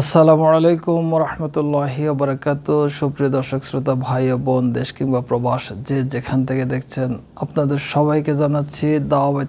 আসসালামু আলাইকুম রহমতুল্লাহি বারাকাত সুপ্রিয় দর্শক, শ্রোতা, ভাই ও বোন, দেশ কিংবা প্রবাস, যে যেখান থেকে দেখছেন, আপনাদের সবাইকে জানাচ্ছি দাওয়াবাই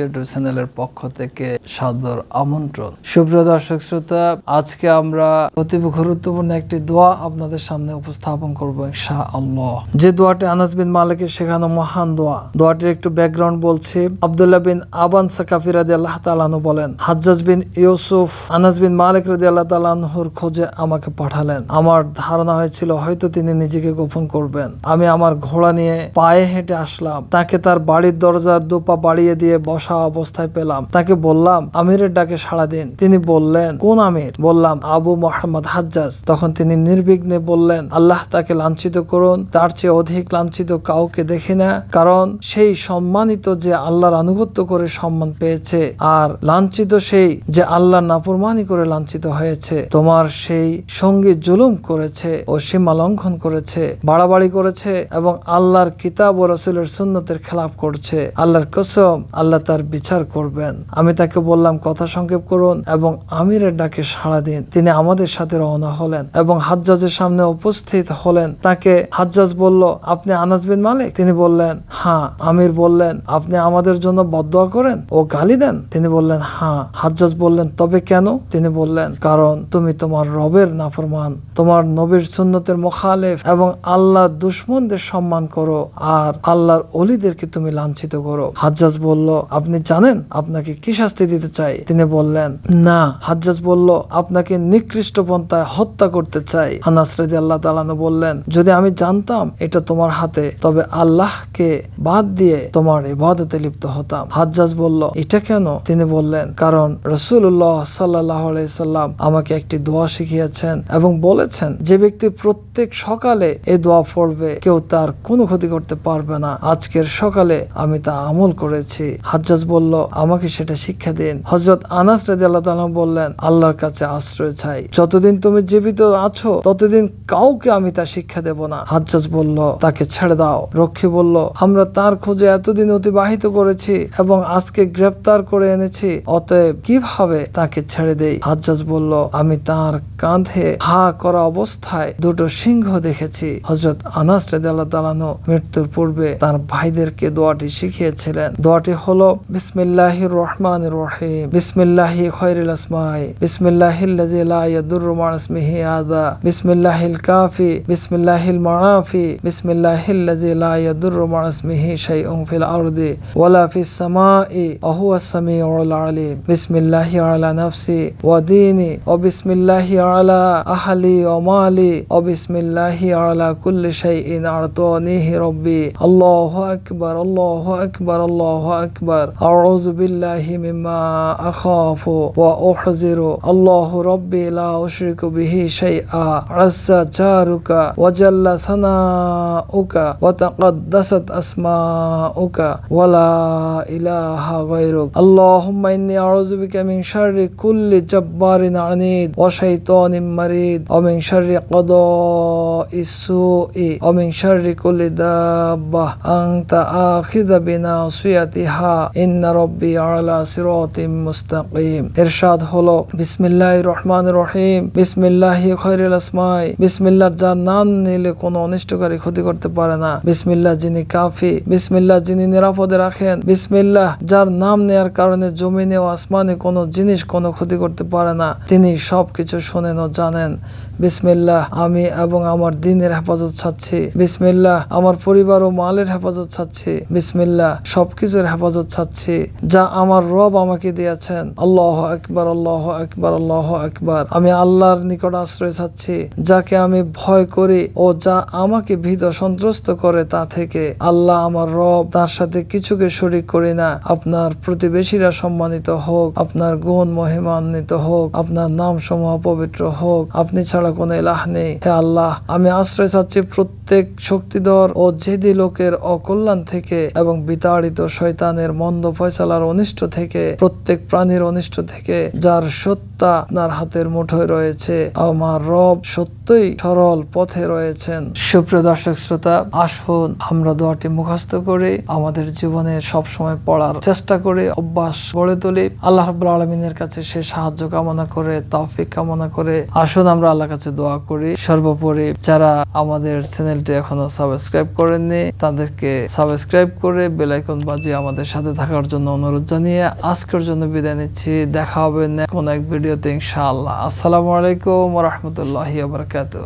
ইউটিউব চ্যানেলের পক্ষ থেকে সাদর আমন্ত্রণ। সুপ্রিয় দর্শক, শ্রোতা, আজকে আমরা অতি গুরুত্বপূর্ণ একটি দোয়া আপনাদের সামনে উপস্থাপন করব ইনশা আল্লাহ যে দোয়াটি আনাস বিন মালিকের শেখানো মহান দোয়া, দোয়াটির একটু ব্যাকগ্রাউন্ড বলছি। আব্দুল্লাহ বিন আবান সাকাফি রাজি আল্লাহ তালানু বলেন, হাজ্জাজ বিন ইউসুফ, আনাস বিন মালিক রাজি আল্লাহ তালানহুর খোঁজে আমাকে পাঠালেন। আমার ধারণা হয়েছিল হয়তো তিনি নিজেকে গোপন করবেন। আমি আমার ঘোড়া নিয়ে পায়ে হেঁটে আসলাম। তাকে তার বাড়ির দরজার দুপা বাড়িয়ে দিয়ে বসা অবস্থায় পেলাম। তাকে বললাম, আমিরের ডাকে সাড়া দিন। তিনি বললেন, কোন আমির? বললাম, আবু মোহাম্মদ হাজ্জাজ। তখন তিনি নির্বিঘ্নে বললেন, আল্লাহ তাকে লাঞ্ছিত করুন। তার চেয়ে অধিক লাঞ্ছিত কাউকে দেখি না। কারণ সেই সম্মানিত যে আল্লাহর আনুগত্য করে সম্মান পেয়েছে, আর লাঞ্ছিত সেই যে আল্লাহর নাফরমানি করে লাঞ্ছিত হয়েছে। তোমার সেই সঙ্গী জুলুম করেছে ও সীমা লঙ্ঘন করেছে, বাড়াবাড়ি করেছে এবং আল্লাহর কিতাব ও রসুলের সুন্নতের খেলাফ করছে। আল্লাহর কসম, আল্লাহ তার বিচার করবেন। আমি তাকে বললাম, কথা সংক্ষেপ করুন এবং আমিরের ডাকে সাড়া দিন। তিনি আমাদের সাথে রওনা হলেন এবং হাজ্জাজের সামনে উপস্থিত হলেন। তাকে হাজ্জাজ বলল, আপনি আনাস বিন মালিক? তিনি বললেন হ্যাঁ। আমির বললেন, আপনি আমাদের জন্য বদয়া করেন ও গালি দেন? তিনি বললেন হ্যাঁ। হাজ্জাজ বললেন, তবে কেন? তিনি বললেন, কারণ তুমি তোমার রবের নাফরমান, তোমার নবীর সুন্নতের মোখালেফ এবং আল্লাহ দুশ্মনদের সম্মান করো আর আল্লাহর অলিদেরকে তুমি লাঞ্ছিত করো। হাজ্জাজ বলল, আপনি জানেন আপনাকে কি শাস্তি দিতে চাই? তিনি বললেন, না। হাজ্জাজ বলল, আপনাকে নিকৃষ্ট পন্থায় হত্যা করতে চাই। আনাস রাজি আল্লাহ তালানু বললেন, যদি আমি জানতাম এটা তোমার হাতে, তবে আল্লাহকে বাদ দিয়ে তোমার ইবাদতে লিপ্ত হতাম। হাজ্জাজ বলল, এটা কেন? তিনি বললেন, কারণ রসুল্লাহ সাল্লাহ সাল্লাম আমাকে একটি দোয়া শিখিয়েছেন এবং বলেছেন, যে ব্যক্তি প্রত্যেক সকালে এই দোয়া পড়বে, কেউ তার কোনো ক্ষতি করতে পারবে না। আজকের সকালে আমি তা আমল করেছি। হাজ্জাজ বলল, আমাকে সেটা শিক্ষা দিন। হজরত আনাস রাজি আল্লাহ বললেন, আল্লাহর কাছে আশ্রয় চাই। যতদিন তুমি জীবিত আছো, ততদিন কাউকে আমি তা শিক্ষা দেব না। হাজ্জাজ বলল, তাকে ছেড়ে দাও। রক্ষী বলল, আমরা তার খোঁজে এতদিন অতিবাহিত করেছি এবং আজকে গ্রেপ্তার করে এনেছি, অতএব কীভাবে তাকে ছেড়ে দেই? হাজ্জাজ বলল আমি তার কাঁধে হা করা অবস্থায় দুটো সিংহ দেখেছি। হজরত আনাস মৃত্যুর পূর্বে তার ভাইদেরকে দোয়াটি শিখিয়েছিলেন। দোয়াটি হলো, বিসমিল্লাহির রহমানির রহিম, বিসমিল্লাহি খৈরুল আসমাই বিসমিল্লাহিল্লাযী লা ইসমিহি আযা বিসমিল্লাহিল কাফি, বিসমিল্লাহিল মারাফি বিসমিল্লাহিল্লাযী লা ইয়াদুররু মা ইসমিহি শাইউন ফিল আরদি ওয়ালা সামাই আলিম, বিসমিল্লাহি আলা নাফসি ওয়া বিসমিল্লাহি আলা আহলি ওয়া মালি ওয়া বিসমিল্লাহি আলা কুল্লি শাইইন আরতানিহি রব্বি আল্লাহু আকবার আল্লাহু আকবার আল্লাহু আকবার আউযু বিল্লাহি মিম্মা আখাফু ওয়া উহজিরু আল্লাহু রব্বি লা উশরিকু বিহি শাইআ আযজা জারুকা ওয়া জাল্লা সানাউকা ওয়া তাকাদ্দাসাত আসমাউকা ওয়া লা ইলাহা গায়রুক আল্লাহুম্মা ইন্নী আউযু বিকা মিন শাররি কুল্লি জাব্বারিন আনিদ ওয়া শাইতানিন মারিদ ওয়া মিন শাররি قضاء السوء ومن شر كل دابة أنت آخذ بناصيتها إن ربي على صراط مستقيم إرشاد হলো বিসমিল্লাহির রহমানির রহিম বিসমিল্লাহি খৈরুল আসমাই বিসমিল্লাহর যার নাম নিলে কোনো অনিষ্টকারী ক্ষতি করতে পারে না বিসমিল্লাহ যিনি কাফি বিসমিল্লাহ যিনি নিরাপদে রাখেন বিসমিল্লাহ যার নাম নেয়ার কারণে জমিনে ও আসমানে কোনো জিনিস কোনো ক্ষতি করতে পারে না তিনি সবকিছু শোনেন ও জানেন। বিসমিল্লাহ, আমি এবং আমার দিনের হেফাজত চাচ্ছি। বিসমিল্লাহ, আমার পরিবার ও মালের হেফাজত চাচ্ছি। বিসমিল্লাহ, সবকিছুর হেফাজত চাচ্ছি। যা আমার রব আমাকে দিয়েছেন। আল্লাহ একবার আল্লাহ একবার আল্লাহ একবার আমি আল্লাহর নিকট আশ্রয় চাচ্ছি। যাকে আমি ভয় করি ও যা আমাকে ভীত সন্ত্রস্ত করে তা থেকে। আল্লাহ আমার রব, তার সাথে কিছুকে শরিক করি না। আপনার প্রতিবেশীরা সম্মানিত হোক, আপনার গুণ মহিমান্বিত হোক, আপনার নাম সমূহ পবিত্র হোক, আপনি ছাড়া কোনো এলাহ নেই। হে আল্লাহ, আমি আশ্রয় চাচ্ছি প্রত্যেক শক্তিধর ও জেদি লোকের অকল্যাণ থেকে এবং বিতাড়িত শয়তানের মন্দ ফয়সালার অনিষ্ট থেকে, প্রত্যেক প্রাণীর অনিষ্ট থেকে, যার সত্তা আপনার হাতের মুঠোয় রয়েছে। আমার রব সত্যই সরল পথে রয়েছেন। সুপ্রিয় দর্শক শ্রোতা, আসুন আমরা দোয়াটি মুখস্থ করে, আমাদের জীবনে সব সময় পড়ার চেষ্টা করে, অভ্যাস গড়ে তুলি। আল্লাহ রাব্বুল আলমিনের কাছে সে সাহায্য কামনা করে তাও তৌফিক কামনা করে। আসুন, আমরা আল্লাহর কাছে দোয়া করি। সর্বোপরি যারা আমাদের চ্যানেলটি এখনও সাবস্ক্রাইব করেননি, তাদেরকে সাবস্ক্রাইব করে বেল আইকন বাজিয়ে আমাদের সাথে থাকার জন্য অনুরোধ জানিয়ে আজকের জন্য বিদায় নিচ্ছি। দেখা হবে কোন এক ভিডিওতে, ইনশাআল্লাহ। আসসালামু আলাইকুম রহমতুল্লাহ বারকাতুহ।